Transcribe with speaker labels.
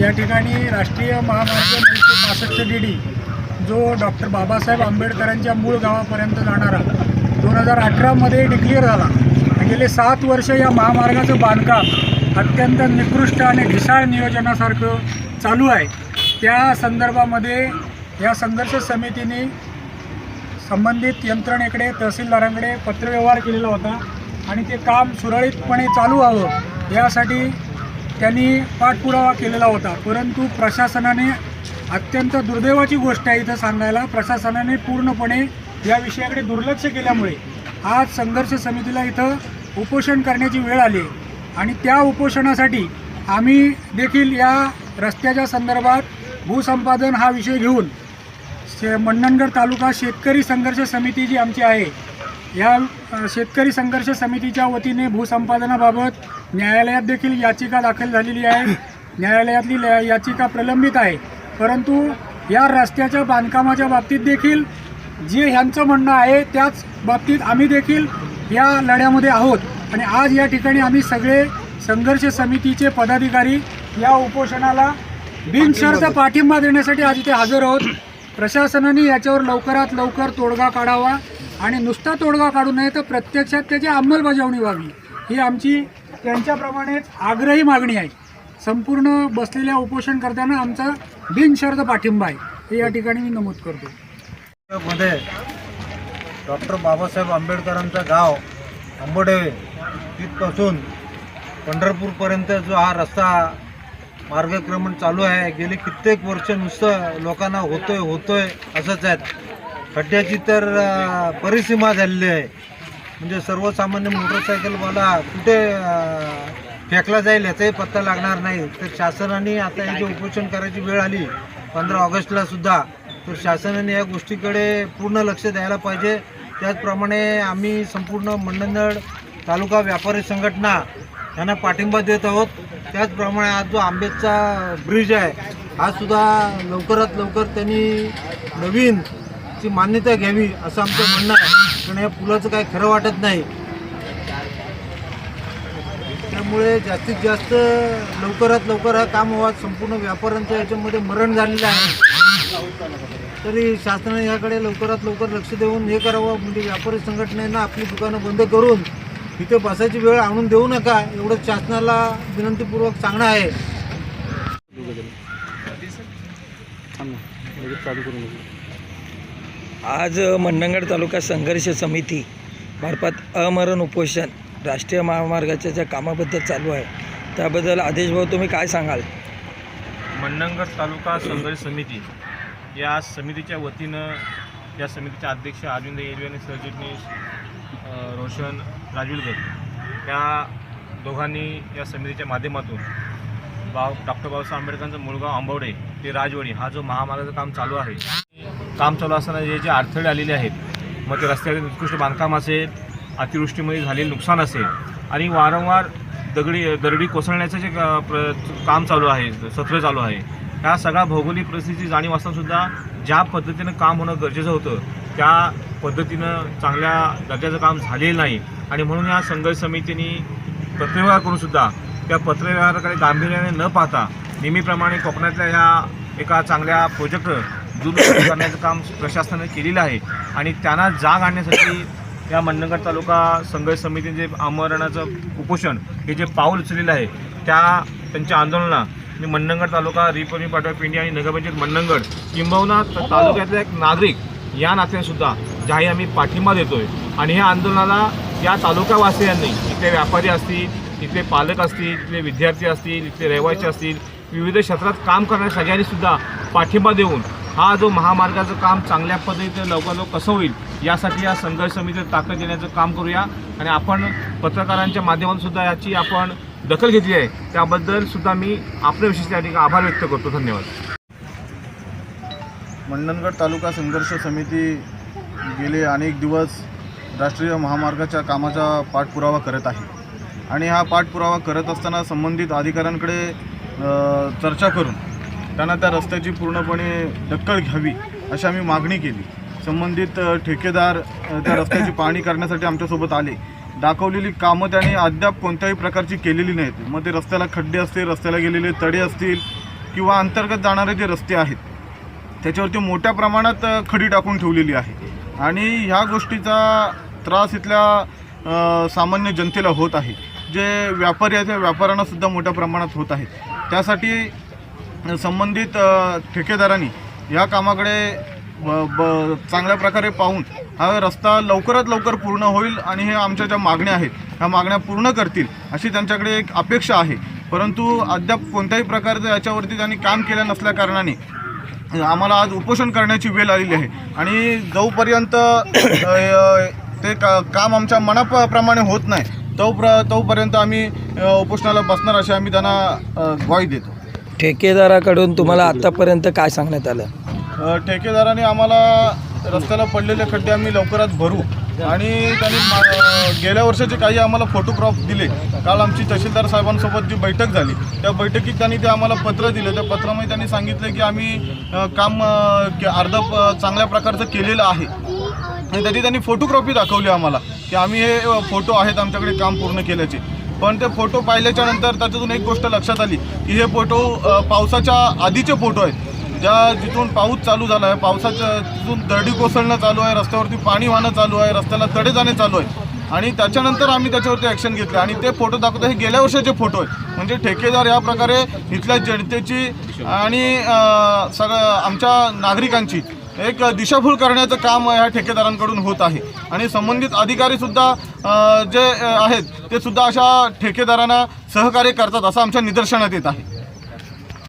Speaker 1: या ठिकाणी राष्ट्रीय महामार्ग नऊशे पासष्ट डी डी जो डॉक्टर बाबासाहेब आंबेडकरांच्या मूळ गावापर्यंत जाणारा दोन हजार अठरामध्ये डिक्लेअर झाला. गेले सात वर्ष या महामार्गाचं बांधकाम अत्यंत निकृष्ट आणि ढिसाळ नियोजनासारखं चालू आहे. त्या संदर्भामध्ये या संघर्ष समितीने संबंधित यंत्रणेकडे तहसीलदारांकडे पत्रव्यवहार केलेला होता आणि ते काम सुरळीतपणे चालू व्हावं यासाठी त्यांनी पाठपुरावा केलेला होता परंतु प्रशासनाने अत्यंत दुर्दैवाची गोष्ट आहे इथं सांगायला प्रशासनाने पूर्णपणे या विषयाकडे दुर्लक्ष केल्यामुळे आज संघर्ष समितीला इथं उपोषण करण्याची वेळ आली आहे. आणि त्या उपोषणासाठी आम्ही देखील या रस्त्याच्या संदर्भात भूसंपादन हा विषय घेऊन शे मंडणगड तालुका शेतकरी संघर्ष समिती जी आमची आहे या शेतकरी संघर्ष समितीच्या वतीने भूसंपादनाबाबत न्यायालयात देखील याचिका दाखल झालेली आहे. न्यायालयातली ल- याचिका प्रलंबित आहे. परंतु या रस्त्याच्या बांधकामाच्या बाबतीत देखील जे ह्यांचं म्हणणं आहे त्याच बाबतीत आम्ही देखील या लढ्यामध्ये आहोत. आणि आज या ठिकाणी आम्ही सगळे संघर्ष समितीचे पदाधिकारी या उपोषणाला बिनशर्त पाठिंबा देण्यासाठी आज इथे हजर आहोत. प्रशासनाने याच्यावर लवकरात लवकर तोडगा काढावा. आणि नुसता तोडगा काढू नये तर प्रत्यक्षात त्याची अंमलबजावणी व्हावी. ही आमची त्यांच्याप्रमाणेच आग्रही मागणी आहे. संपूर्ण बसलेल्या उपोषणकर्त्यांना आमचा बिनशर्त पाठिंबा आहे. हे या ठिकाणी मी नमूद करतो.
Speaker 2: मध्ये डॉक्टर बाबासाहेब आंबेडकरांचं गाव आंबोडेवे तिथपासून पंढरपूरपर्यंत जो हा रस्ता मार्गक्रमण चालू आहे. गेली कित्येक वर्ष नुसतं लोकांना होतोय होतोय असंच आहेत खड्ड्याची तर परिसीमा झालेली आहे. म्हणजे सर्वसामान्य मोटरसायकलवाला कुठे फेकला जाईल याचाही पत्ता लागणार नाही. तर शासनाने आता हे जे उपोषण करायची वेळ आली पंधरा ऑगस्टला सुद्धा तर शासनाने या गोष्टीकडे पूर्ण लक्ष द्यायला पाहिजे. त्याचप्रमाणे आम्ही संपूर्ण मंडनगड तालुका व्यापारी संघटना यांना पाठिंबा देत आहोत. त्याचप्रमाणे आज जो आंबेचा ब्रिज आहे हा सुद्धा लवकरात लवकर त्यांनी नवीन याची मान्यता घ्यावी असं आमचं म्हणणं आहे. पण या पुलाचं काही खरं वाटत नाही. त्यामुळे जास्तीत जास्त लवकरात लवकर हा काम व्हावं संपूर्ण व्यापाऱ्यांचं याच्यामध्ये मरण झालेलं आहे. तरी शासनाने याकडे लवकरात लवकर लक्ष देऊन हे करावं. म्हणजे व्यापारी संघटनेनं आपली दुकानं बंद करून इथे बसायची वेळ आणून देऊ नका एवढं शासनाला विनंतीपूर्वक सांगणं आहे.
Speaker 3: आज मंडणगड तालुका संघर्ष समिती मार्फत अमरण उपोषण राष्ट्रीय महामार्गाच्या ज्या कामाबद्दल चालू आहे त्याबद्दल आदेश भाऊ तुम्ही काय सांगाल?
Speaker 4: मंडणगड तालुका संघर्ष समिती या समितीच्या वतीनं या समितीचे अध्यक्ष अरविंद येलवे आणि सरचिटणीस रोशन राजविलकर या दोघांनी या समितीच्या माध्यमातून बाब डॉक्टर बाबासाहेब आंबेडकरांचं मुळगाव आंबवडे ते राजवाडी हा जो महामार्गाचं काम चालू आहे काम चालू असताना जे जे अडथळे आलेले आहेत मग ते रस्त्याचे उत्कृष्ट बांधकाम असेल अतिवृष्टीमध्ये झालेलं नुकसान असेल आणि वारंवार दगडी दरडी कोसळण्याचं जे प्र काम चालू आहे सत्र चालू आहे ह्या सगळ्या भौगोलिक परिस्थितीची जाणीव असतानासुद्धा ज्या पद्धतीनं काम होणं गरजेचं होतं त्या पद्धतीनं चांगल्या दर्जाचं काम झालेलं नाही. आणि म्हणून या संघर्ष समितीने पत्रव्यवहार करूनसुद्धा त्या पत्रव्यवहाराकडे गांभीर्याने न पाहता नेहमीप्रमाणे कोकणातल्या ह्या एका चांगल्या प्रोजेक्ट दुरुस्त करण्याचं काम प्रशासनाने केलेलं आहे. आणि त्यांना जाग आणण्यासाठी या मंडणगड तालुका संघर्ष समितीने जे आमरणाचं उपोषण हे जे पाऊल उचललेलं आहे त्या त्यांच्या आंदोलनाला मी मंडणगड तालुका रिपब्लिक पार्टी ऑफ इंडिया आणि नगरपंचायत मंडणगड किंबहुना त- तालुक्यातला एक नागरिक या नात्याने सुद्धा जाहीर आम्ही पाठिंबा देतोय. आणि ह्या आंदोलनाला या तालुकावासियांनी इथले व्यापारी असतील इथले पालक असतील इथले विद्यार्थी असतील इथले रहिवासी असतील विविध क्षेत्रात काम करणाऱ्या सगळ्यांनी सुद्धा पाठिंबा देऊन हा जो महामार्गाचं काम चांगल्या पद्धतीने लवकर कसं होईल यासाठी या संघर्ष समितीत ताकद देण्याचं काम करूया. आणि आपण पत्रकारांच्या माध्यमातून सुद्धा याची आपण दखल घेतली आहे. त्याबद्दल सुद्धा मी आपल्या विशेष त्या ठिकाणी आभार व्यक्त करतो. धन्यवाद.
Speaker 5: मंडणगड तालुका संघर्ष समिती गेले अनेक दिवस राष्ट्रीय महामार्गाच्या कामाचा पाठपुरावा करत आहे. आणि हा पाठपुरावा करत असताना संबंधित अधिकाऱ्यांकडे चर्चा करून त्यांना त्या रस्त्याची पूर्णपणे दक्कल घ्यावी अशी आम्ही मागणी केली. संबंधित ठेकेदार त्या रस्त्याची पाहणी करण्यासाठी आमच्यासोबत आले. दाखवलेली कामं त्यांनी अद्याप कोणत्याही प्रकारची केलेली नाहीत. मग ते रस्त्याला खड्डे असतील रस्त्याला गेलेले तडे असतील किंवा अंतर्गत जाणारे जे रस्ते आहेत त्याच्यावरती मोठ्या प्रमाणात खडी टाकून ठेवलेली आहे. आणि ह्या गोष्टीचा त्रास इथल्या सामान्य जनतेला होत आहे. जे व्यापारी आहेत त्या व्यापाऱ्यांना सुद्धा मोठ्या प्रमाणात होत आहे. त्यासाठी संबंधित ठेकेदारांनी या कामाकडे ब ब चांगल्या प्रकारे पाहून हा रस्ता लवकरात लवकर पूर्ण होईल आणि हे आमच्या ज्या मागण्या आहेत ह्या मागण्या पूर्ण करतील अशी त्यांच्याकडे एक अपेक्षा आहे. परंतु अद्याप कोणत्याही प्रकारचं याच्यावरती त्यांनी काम केलं नसल्याकारणाने आम्हाला आज उपोषण करण्याची वेळ आलेली आहे. आणि जोपर्यंत ते का काम आमच्या मनाप्रमाणे होत नाही तो प्र तोपर्यंत आम्ही उपोषणाला बसणार अशी आम्ही त्यांना ग्वाही देतो.
Speaker 3: ठेकेदाराकडून तुम्हाला आतापर्यंत काय सांगण्यात आलं?
Speaker 5: अ, ठेकेदाराने आम्हाला रस्त्याला पडलेले खड्डे आम्ही लवकरात भरू आणि त्यांनी मा- गेल्या वर्षाचे काही आम्हाला फोटोग्राफ दिले. काल आमची तहसीलदार साहेबांसोबत जी बैठक झाली त्या बैठकीत त्यांनी ते आम्हाला पत्र दिलं. त्या पत्रामध्ये त्यांनी सांगितलं की आम्ही अ, काम अ, के- अर्ध प- चांगल्या प्रकारचं केलेलं आहे. आणि त्याची त्यांनी फोटोग्राफी दाखवली आम्हाला की आम्ही हे फोटो आहेत आमच्याकडे काम पूर्ण केल्याचे. पण ते फोटो पाहिल्याच्या नंतर त्याच्यातून एक गोष्ट लक्षात आली की हे फोटो पावसाच्या आधीचे फोटो आहेत. ज्या जिथून पाऊस चालू झाला आहे पावसाच्या तिथून दरडी कोसळणं चालू आहे रस्त्यावरती पाणी वाहणं चालू आहे रस्त्याला तडे जाणे चालू आहे आणि त्याच्यानंतर आम्ही त्याच्यावरती ॲक्शन घेतलं. आणि ते फोटो दाखवतो हे गेल्या वर्षाचे फोटो आहेत. म्हणजे ठेकेदार या प्रकारे इथल्या जनतेची आणि सगळ्या सगळं आमच्या नागरिकांची एक दिशाभूल करण्याचं काम ह्या ठेकेदारांकडून होत आहे. आणि संबंधित अधिकारीसुद्धा जे आहेत ते सुद्धा अशा ठेकेदारांना सहकार्य करतात असं आमच्या निदर्शनात येत आहे.